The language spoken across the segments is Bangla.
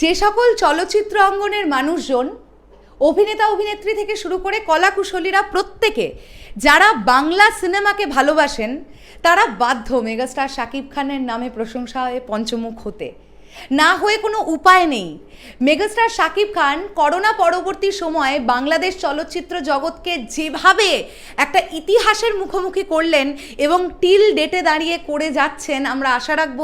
যে সকল চলচ্চিত্র অঙ্গনের মানুষজন, অভিনেতা, অভিনেত্রী থেকে শুরু করে কলাকুশলীরা প্রত্যেকে, যারা বাংলা সিনেমাকে ভালোবাসেন, তারা বাধ্য মেগাস্টার শাকিব খানের নামে প্রশংসা হয়ে পঞ্চমুখ হতে। না হয়ে কোনো উপায় নেই। মেগাস্টার শাকিব খান করোনা পরবর্তী সময়ে বাংলাদেশ চলচ্চিত্র জগৎকে যেভাবে একটা ইতিহাসের মুখোমুখি করলেন এবং টিল ডেটে দাঁড়িয়ে করে যাচ্ছেন, আমরা আশা রাখব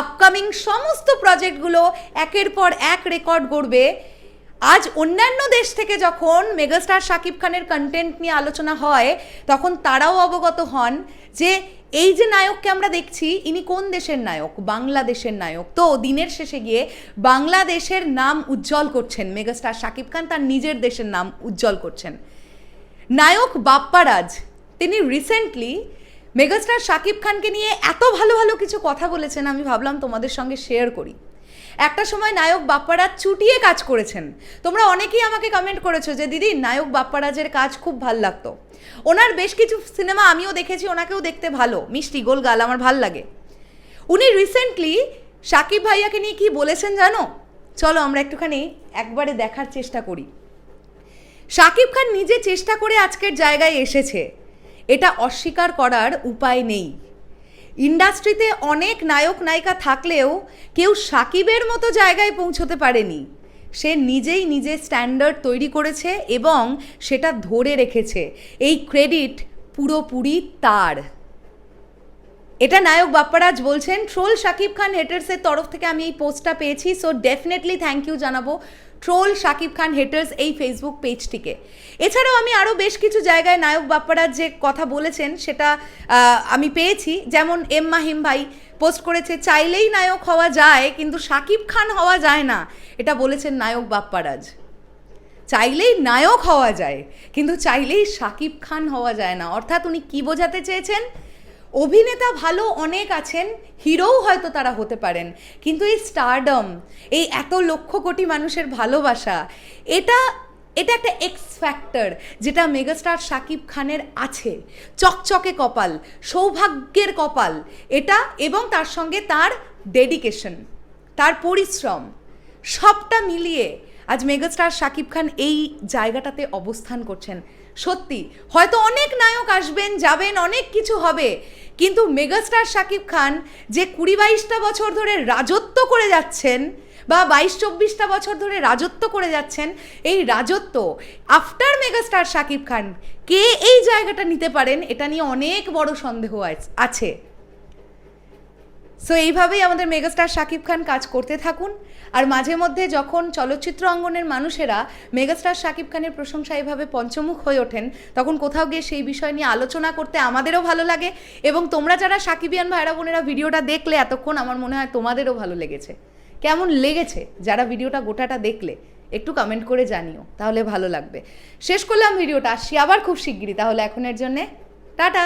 আপকামিং সমস্ত প্রজেক্টগুলো একের পর এক রেকর্ড গড়বে। আজ অন্যান্য দেশ থেকে যখন মেগাস্টার শাকিব খানের কন্টেন্ট নিয়ে আলোচনা হয়, তখন তারাও অবগত হন যে এই যে নায়ককে আমরা দেখছি, ইনি কোন দেশের নায়ক? বাংলাদেশের নায়ক। তো দিনের শেষে গিয়ে বাংলাদেশের নাম উজ্জ্বল করছেন মেগাস্টার শাকিব খান, তার নিজের দেশের নাম উজ্জ্বল করছেন। নায়ক বাপ্পারাজ, তিনি রিসেন্টলি মেগাস্টার শাকিব খানকে নিয়ে এত ভালো ভালো কিছু কথা বলেছেন, আমি ভাবলাম তোমাদের সঙ্গে শেয়ার করি। একটা সময় নায়ক বাপ্পারাজ চুটিয়ে কাজ করেছেন। তোমরা অনেকেই আমাকে কমেন্ট করেছ যে, দিদি, নায়ক বাপ্পারাজের কাজ খুব ভালো লাগতো। ওনার বেশ কিছু সিনেমা আমিও দেখেছি, ওনাকেও দেখতে ভালো। মিষ্টি, গোল গাল, আমার ভালো লাগে। উনি রিসেন্টলি সাকিব ভাইয়াকে নিয়ে কি বলেছেন জানো? চলো আমরা একটুখানি একবারে দেখার চেষ্টা করি। শাকিব খান নিজে চেষ্টা করে আজকের জায়গায় এসেছে। এটা অস্বীকার করার উপায় নেই। ইন্ডাস্ট্রিতে অনেক নায়ক নায়িকা থাকলেও কেউ সাকিবের মতো জায়গায় পৌঁছতে পারেনি। সে নিজেই নিজে স্ট্যান্ডার্ড তৈরি করেছে এবং সেটা ধরে রেখেছে। এই ক্রেডিট পুরোপুরি তার। এটা নায়ক বাপ্পারাজ বলছেন, ট্রোল শাকিব খান হেটার্সের তরফ থেকে আমি এই পোস্টটা পেয়েছি সো ডেফিনেটলি থ্যাংক ইউ জানাব ট্রোল শাকিব খান হেটার্স এই ফেসবুক পেজটিকে এছাড়াও আমি আরও বেশ কিছু জায়গায় নায়ক বাপ্পারাজ যে কথা বলেছেন, সেটা আমি পেয়েছি, যেমন এম মাহিম ভাই পোস্ট করেছে, চাইলেই নায়ক হওয়া যায়, কিন্তু শাকিব খান হওয়া যায় না। এটা বলেছেন নায়ক বাপ্পারাজ। চাইলেই নায়ক হওয়া যায়, কিন্তু চাইলেই শাকিব খান হওয়া যায় না। অর্থাৎ উনি কী বোঝাতে চেয়েছেন? অভিনেতা ভালো অনেক আছেন, হিরোও হয়তো তারা হতে পারেন, কিন্তু এই স্টারডম এই এত লক্ষ কোটি মানুষের ভালোবাসা, এটা এটা একটা এক্স ফ্যাক্টর যেটা মেগাস্টার শাকিব খানের আছে। চকচকে কপাল, সৌভাগ্যের কপাল, এটা এবং তার সঙ্গে তার ডেডিকেশন তার পরিশ্রম, সবটা মিলিয়ে আজ মেগাস্টার শাকিব খান এই জায়গাটাতে অবস্থান করছেন। সত্যি, হয়তো অনেক নায়ক আসবেন, যাবেন, অনেক কিছু হবে কিন্তু মেগাস্টার শাকিব খান যে কুড়ি বাইশটা বছর ধরে রাজত্ব করে যাচ্ছেন বা বাইশ চব্বিশটা বছর ধরে রাজত্ব করে যাচ্ছেন, এই রাজত্ব আফটার মেগাস্টার শাকিব খান, কে এই জায়গাটা নিতে পারেন, এটা নিয়ে অনেক বড় সন্দেহ আছ- আছে। সো এইভাবেই আমাদের মেগাস্টার শাকিব খান কাজ করতে থাকুন। আর মাঝে মধ্যে যখন চলচ্চিত্র অঙ্গনের মানুষেরা মেগাস্টার শাকিব খানের প্রশংসা এভাবে পঞ্চমুখ হয়ে ওঠেন, তখন কোথাও গিয়ে সেই বিষয় নিয়ে আলোচনা করতে আমাদেরও ভালো লাগে। এবং তোমরা যারা সাকিবিয়ান ভাইরা বোনেরা ভিডিওটা দেখলে এতক্ষণ আমার মনে হয় তোমাদেরও ভালো লেগেছে। কেমন লেগেছে যারা ভিডিওটা গোটাটা দেখলে, একটু কমেন্ট করে জানিও, তাহলে ভালো লাগবে। শেষ করলাম ভিডিওটা, আসছি আবার খুব শিগগিরই, তাহলে এখনের জন্যে, টাটা!